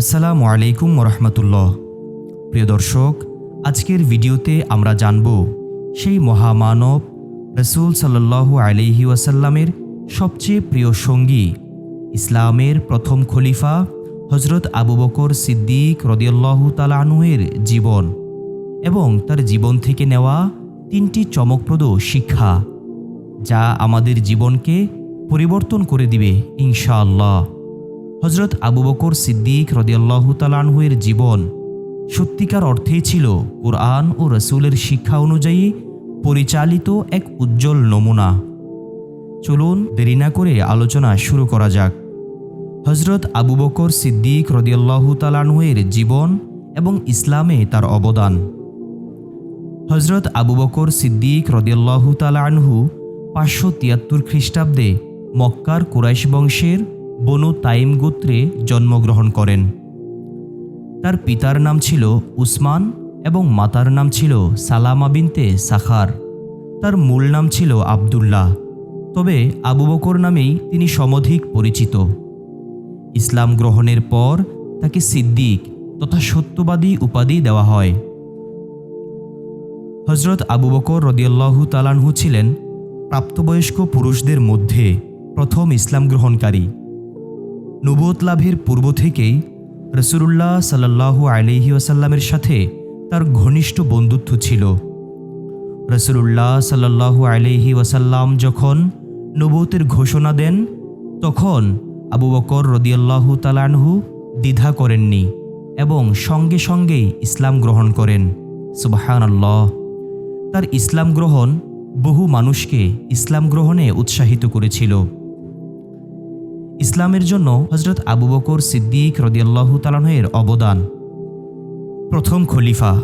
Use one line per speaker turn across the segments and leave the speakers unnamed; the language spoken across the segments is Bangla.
আসসালামু আলাইকুম রহমতুল্লাহ প্রিয় দর্শক, আজকের ভিডিওতে আমরা জানব সেই মহামানব রসুল সাল্লাল্লাহু আলাইহি ওয়াসাল্লামের সবচেয়ে প্রিয় সঙ্গী, ইসলামের প্রথম খলিফা হজরত আবু বকর সিদ্দিক রদিয়াল্লাহু তালানুয়ের জীবন এবং তার জীবন থেকে নেওয়া তিনটি চমকপ্রদ শিক্ষা, যা আমাদের জীবনকে পরিবর্তন করে দিবে ইনশাআল্লাহ। হজরত আবু বকর সিদ্দিক রদিয়াল্লাহু তালানহুয়ের জীবন সত্যিকার অর্থেই ছিল কোরআন ও রসুলের শিক্ষা অনুযায়ী পরিচালিত এক উজ্জ্বল নমুনা। চলুন দেরি না করে আলোচনা শুরু করা যাক। হজরত আবু বকর সিদ্দিক রদিয়াল্লাহু তালানহুয়ের জীবন এবং ইসলামে তার অবদান। হজরত আবু বকর সিদ্দিক রদিয়াল্লাহু তালানহু পাঁচশো তিয়াত্তর খ্রিস্টাব্দে মক্কার কুরাইশ বংশের বনু তাইম গোত্রে জন্মগ্রহণ করেন। তার পিতার নাম ছিল উসমান এবং মাতার নাম ছিল সালামা বিনতে সাখার। তার মূল নাম ছিল আবদুল্লাহ। তবে আবু বকর নামেই তিনি সমধিক পরিচিত। ইসলাম গ্রহণের পর তাকে সিদ্দিক তথা সত্যবাদী উপাধি দেওয়া হয়। হজরত আবু বকর রদিয়াল্লাহু তালানহু ছিলেন প্রাপ্তবয়স্ক পুরুষদের মধ্যে প্রথম ইসলাম গ্রহণকারী। নবুয়ত লাভের পূর্ব থেকেই রসুল্লাহ সাল্লাহু আলহি ওয়াসাল্লামের সাথে তার ঘনিষ্ঠ বন্ধুত্ব ছিল। রসুল্লাহ সাল্লাহু আলহি ওয়াসাল্লাম যখন নবুয়তের ঘোষণা দেন, তখন আবু বকর রদিয়াল্লাহু তালানহু দ্বিধা করেননি এবং সঙ্গে সঙ্গেই ইসলাম গ্রহণ করেন। সুবাহান আল্লাহ তার ইসলাম গ্রহণ বহু মানুষকে ইসলাম গ্রহণে উৎসাহিত করেছিল। ইসলামের জন্য হজরত আবু বকর সিদ্দিক রদিয়াল্লাহু তালাহের অবদান। প্রথম খলিফা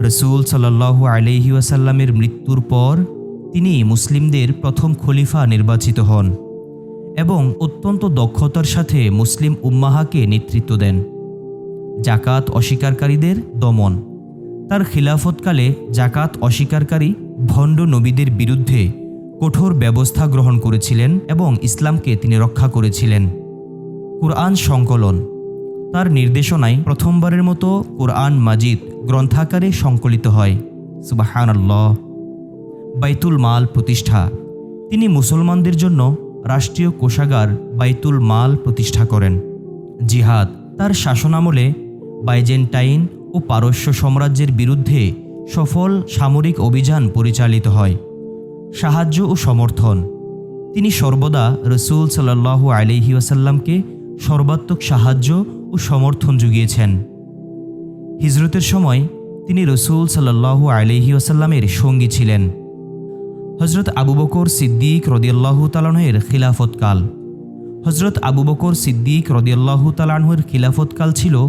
রসুল সাল্লাহু আলহি ওয়াসাল্লামের মৃত্যুর পর তিনি মুসলিমদের প্রথম খলিফা নির্বাচিত হন এবং অত্যন্ত দক্ষতার সাথে মুসলিম উম্মাহাকে নেতৃত্ব দেন। জাকাত অস্বীকারীদের দমন। তার খিলাফতকালে জাকাত অস্বীকারী ভণ্ড নবীদের বিরুদ্ধে কঠোর ব্যবস্থা গ্রহণ করেছিলেন এবং ইসলামকে তিনি রক্ষা করেছিলেন। কোরআন সংকলন। তার নির্দেশনায় প্রথমবারের মতো কোরআন মাজিদ গ্রন্থাকারে সংকলিত হয়। সুবাহান আল্লাহ বাইতুল মাল প্রতিষ্ঠা। তিনি মুসলমানদের জন্য রাষ্ট্রীয় কোষাগার বাইতুল মাল প্রতিষ্ঠা করেন। জিহাদ তার শাসনামলে বাইজেন্টাইন ও পারস্য সাম্রাজ্যের বিরুদ্ধে সফল সামরিক অভিযান পরিচালিত হয়। সাহায্য ও সমর্থন। তিনি সর্বদা রসুল সাল্লাহু আলহি ওয়াসাল্লামকে সর্বাত্মক সাহায্য ও সমর্থন জুগিয়েছেন হিজরতের সময় তিনি রসুল সাল্লাহু আলহি ওয়াসাল্লামের সঙ্গী ছিলেন। হজরত আবু বকর সিদ্দিক রদিয়াল্লাহু তালানহের খিলাফতকাল। হজরত আবু বকর সিদ্দিক রদিয়াল্লাহু তালানহের খিলাফতকাল ছিল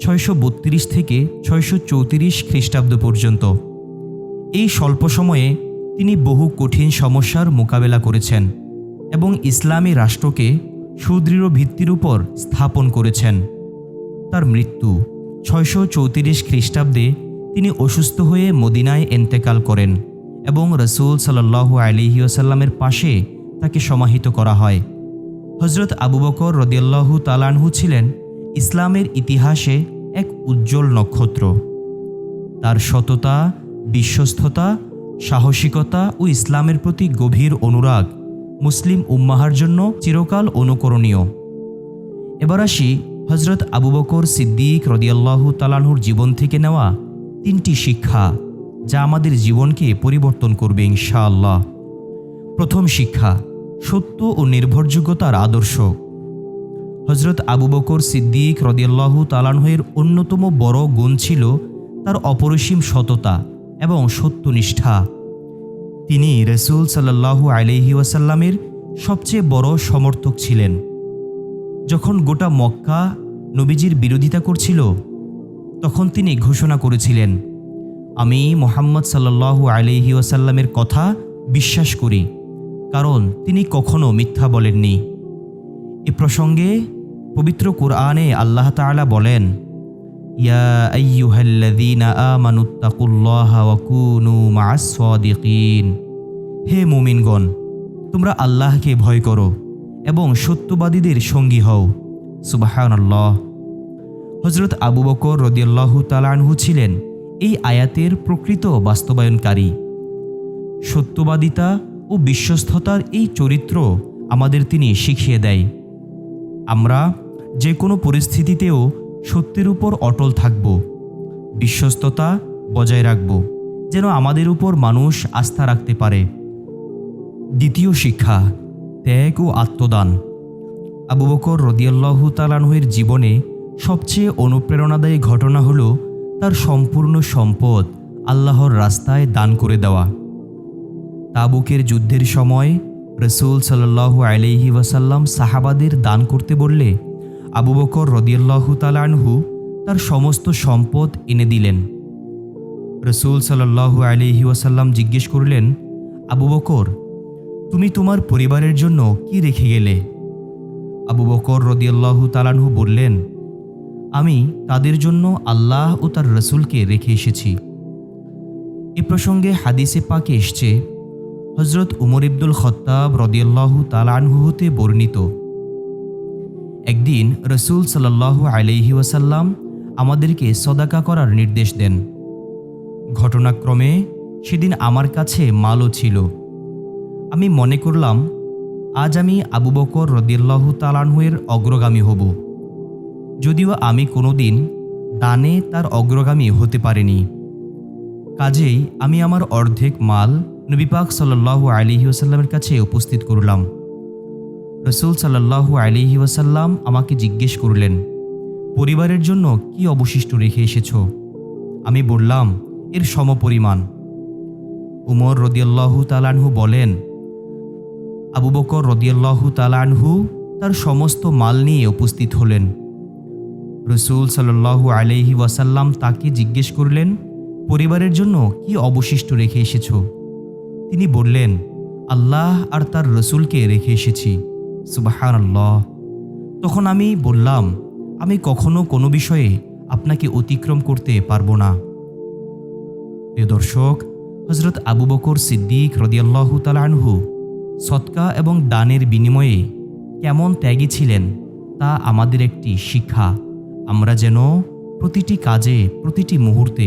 ছয়শো বত্রিশ থেকে ছয়শো চৌত্রিশ খ্রিস্টাব্দ পর্যন্ত। এই স্বল্প সময়ে তিনি বহু কঠিন সমস্যার মোকাবেলা করেছেন এবং ইসলামী রাষ্ট্রকে সুদৃঢ় ভিত্তির উপর স্থাপন করেছেন। তার মৃত্যু ছয়শো চৌত্রিশ খ্রিস্টাব্দে তিনি অসুস্থ হয়ে মদিনায় এন্তেকাল করেন এবং রসুল সাল্লাহ আলিহাসাল্লামের পাশে তাকে সমাহিত করা হয়। হজরত আবু বকর রদিয়াল্লাহু তালানহু ছিলেন ইসলামের ইতিহাসে এক উজ্জ্বল নক্ষত্র। তার সততা, বিশ্বস্ততা সাহসিকতা ও ইসলামের প্রতি গভীর অনুরাগ মুসলিম উম্মাহার জন্য চিরকাল অনুকরণীয়। এবার আসি হজরত আবু বকর সিদ্দিক রদিয়াল্লাহু তালানহুর জীবন থেকে নেওয়া তিনটি শিক্ষা যা আমাদের জীবনকে পরিবর্তন করবে ইনশাআল্লাহ। প্রথম শিক্ষা, সত্য ও নির্ভরযোগ্যতার আদর্শ। হজরত আবু বকর সিদ্দিক রদিয়াল্লাহু তালানহের অন্যতম বড় গুণ ছিল তার অপরিসীম সততা। এবং সত্যনিষ্ঠা। তিনি রসুল সাল্লাহু আলহি ওয়াসাল্লামের সবচেয়ে বড় সমর্থক ছিলেন। যখন গোটা মক্কা নবীজির বিরোধিতা করছিল, তখন তিনি ঘোষণা করেছিলেন, আমি মোহাম্মদ সাল্লাহু আলহি ওয়াসাল্লামের কথা বিশ্বাস করি, কারণ তিনি কখনো মিথ্যা বলেননি। এ প্রসঙ্গে পবিত্র কোরআনে আল্লাহ তাআলা বলেন ইয়া আইয়ুহাল্লাযীনা আমানুত্তাকুল্লাহা ওয়া কুনু মা'আস সাদিকিন হে মুমিনগণ, তোমরা আল্লাহকে ভয় করো এবং সত্যবাদীদের সঙ্গী হও। সুবাহান আল্লাহ হজরত আবু বকর রদিয়াল্লাহু তালানহু ছিলেন এই আয়াতের প্রকৃত বাস্তবায়নকারী। সত্যবাদিতা ও বিশ্বস্ততার এই চরিত্র আমাদের তিনি শিখিয়ে দেয়। আমরা যে কোনো পরিস্থিতিতেও সত্যের উপর অটল থাকব, বিশ্বস্ততা বজায় রাখব, যেন আমাদের উপর মানুষ আস্থা রাখতে পারে। দ্বিতীয় শিক্ষা, ত্যাগ ও আত্মদান। আবু বকর রদিয়াল্লাহু তালানহের জীবনে সবচেয়ে অনুপ্রেরণাদায়ী ঘটনা হল তার সম্পূর্ণ সম্পদ আল্লাহর রাস্তায় দান করে দেওয়া। তাবুকের যুদ্ধের সময় রসুল সাল্লাহু আলহি ওয়াসাল্লাম সাহাবাদের দান করতে বললে আবু বকর রদিয়াল্লাহু তালানহু তার সমস্ত সম্পদ এনে দিলেন। রসুল সাল্লাহু আলহি ওয়াসাল্লাম জিজ্ঞেস করলেন, আবু বকর, তুমি তোমার পরিবারের জন্য কি রেখে গেলে? আবু বকর রদিয়াল্লাহু তালানহু বললেন, আমি তাদের জন্য আল্লাহ ও তার রসুলকে রেখে এসেছি। এ প্রসঙ্গে হাদিসে পাকে এসছে হজরত উমর ইবদুল খত্তাব রদিয়াল্লাহু তালানহু হতে বর্ণিত। একদিন রসুল সাল্লাল্লাহু আলাইহি ওয়াসাল্লাম আমাদেরকে সদাকা করার নির্দেশ দেন। ঘটনাক্রমে সেদিন আমার কাছে মালও ছিল। আমি মনে করলাম, আজ আমি আবু বকর রদিয়াল্লাহু তালানহুয়ের অগ্রগামী হব। যদিও আমি কোনোদিন দানে তার অগ্রগামী হতে পারিনি। কাজেই আমি আমার অর্ধেক মাল নবীপাক সাল্লাহু আলিহি ওসাল্লামের কাছে উপস্থিত করলাম। রসুল সাল্লাহু আলিহি ওসাল্লাম আমাকে জিজ্ঞেস করলেন, পরিবারের জন্য কি অবশিষ্ট রেখে এসেছ? আমি বললাম, এর সমপরিমাণ। উমর রদিয়াল্লাহু তালানহু বলেন, আবু বকর রদিয়াল্লাহু তালানহু তার সমস্ত মাল নিয়ে উপস্থিত হলেন। রসুল সাল্লাহু আলহি ওয়াসাল্লাম তাকে জিজ্ঞেস করলেন, পরিবারের জন্য কি অবশিষ্ট রেখে এসেছ? তিনি বললেন, আল্লাহ আর তার রসুলকে রেখে এসেছি। আল্লাহ তখন আমি বললাম, আমি কখনো কোনো বিষয়ে আপনাকে অতিক্রম করতে পারব না। প্রিয় দর্শক হজরত আবু বকর সিদ্দিক রদিয়াল্লাহু তালানহু সৎকা এবং দানের বিনিময়ে কেমন ত্যাগী ছিলেন তা আমাদের একটি শিক্ষা। আমরা যেন প্রতিটি কাজে, প্রতিটি মুহূর্তে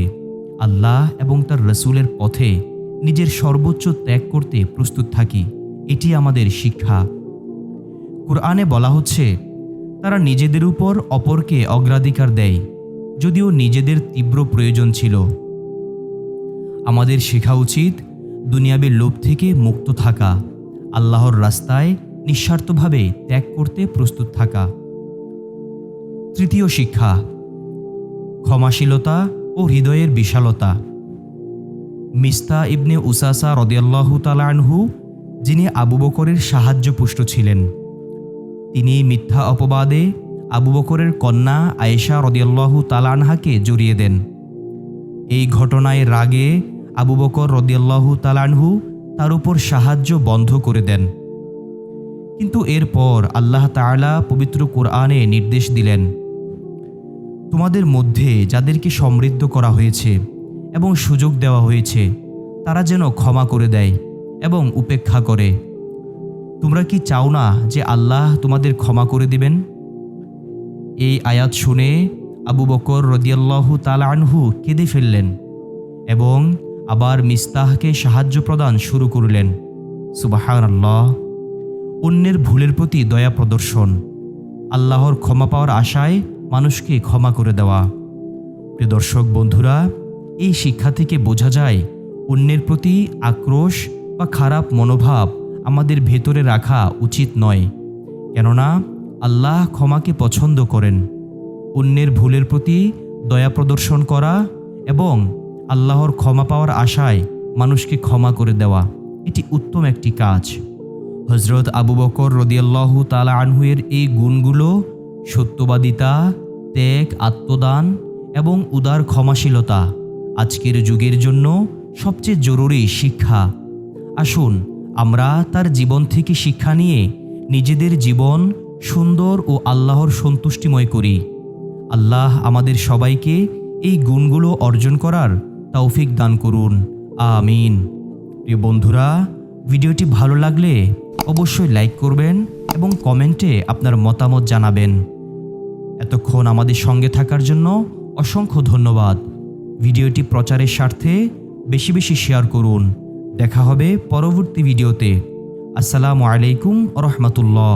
আল্লাহ এবং তার রসুলের পথে নিজের সর্বোচ্চ ত্যাগ করতে প্রস্তুত থাকি, এটি আমাদের শিক্ষা। কোরআনে বলা হচ্ছে, তারা নিজেদের উপর অপরকে অগ্রাধিকার দেয়, যদিও নিজেদের তীব্র প্রয়োজন ছিল। আমাদের শেখা উচিত দুনিয়াবী লোভ থেকে মুক্ত থাকা, আল্লাহর রাস্তায় নিঃস্বার্থভাবে ত্যাগ করতে প্রস্তুত থাকা। তৃতীয় শিক্ষা, ক্ষমাশীলতা ও হৃদয়ের বিশালতা। মিস্তা ইবনে উসাসা রদিয়াল্লাহু তালানহু যিনি আবু বকরের সাহায্যপুষ্ট ছিলেন। তিনি মিথ্যা অপবাদে আবু বকরের কন্যা আয়েশা রদিয়াল্লাহু তালানহাকে জড়িয়ে দেন। এই ঘটনায় রাগে আবু বকর রদিয়াল্লাহু তালানহু তার উপর সাহায্য বন্ধ করে দেন। কিন্তু এরপর আল্লাহ তাআলা পবিত্র কোরআনে নির্দেশ দিলেন, তোমাদের মধ্যে যাদেরকে সমৃদ্ধ করা হয়েছে এবং সুযোগ দেওয়া হয়েছে, তারা যেন ক্ষমা করে দেয় এবং উপেক্ষা করে। তোমরা কি চাও না যে আল্লাহ তোমাদের ক্ষমা করে দিবেন? এই আয়াত শুনে আবু বকর রদিয়াল্লাহু তালানহু কেঁদে ফেললেন এবং আবার মিস্তাহকে সাহায্য প্রদান শুরু করলেন। সুবাহান আল্লাহ অন্যের ভুলের প্রতি দয়া প্রদর্শন, আল্লাহর ক্ষমা পাওয়ার আশায় মানুষকে ক্ষমা করে দেওয়া। প্রিয় দর্শক বন্ধুরা, এই শিক্ষা থেকে বোঝা যায় অন্যের প্রতি আক্রোশ বা খারাপ মনোভাব আমাদের ভেতরে রাখা উচিত নয়। কেননা আল্লাহ ক্ষমাকে পছন্দ করেন। অন্যের ভুলের প্রতি দয়া প্রদর্শন করা এবং আল্লাহর ক্ষমা পাওয়ার আশায় মানুষকে ক্ষমা করে দেওয়া, এটি উত্তম একটি কাজ। হজরত আবু বকর রদিয়াল্লাহু তালা আনহুয়ের এই গুণগুলো সত্যবাদিতা, ত্যাগ, আত্মদান এবং উদার ক্ষমাশীলতা আজকের যুগের জন্য সবচেয়ে জরুরি শিক্ষা। আসুন আমরা তার জীবন থেকে শিক্ষা নিয়ে নিজেদের জীবন সুন্দর ও আল্লাহর সন্তুষ্টিময় করি। আল্লাহ আমাদের সবাইকে এই গুণগুলো অর্জন করার তৌফিক দান করুন। আমিন। প্রিয় বন্ধুরা, ভিডিওটি ভালো লাগলে অবশ্যই লাইক করবেন এবং কমেন্টে আপনার মতামত জানাবেন। এতক্ষণ আমাদের সঙ্গে থাকার জন্য অসংখ্য ধন্যবাদ। ভিডিওটি প্রচারের স্বার্থে বেশি বেশি শেয়ার করুন। দেখা হবে পরবর্তী ভিডিওতে। আসসালামু আলাইকুম রহমতুল্লাহ।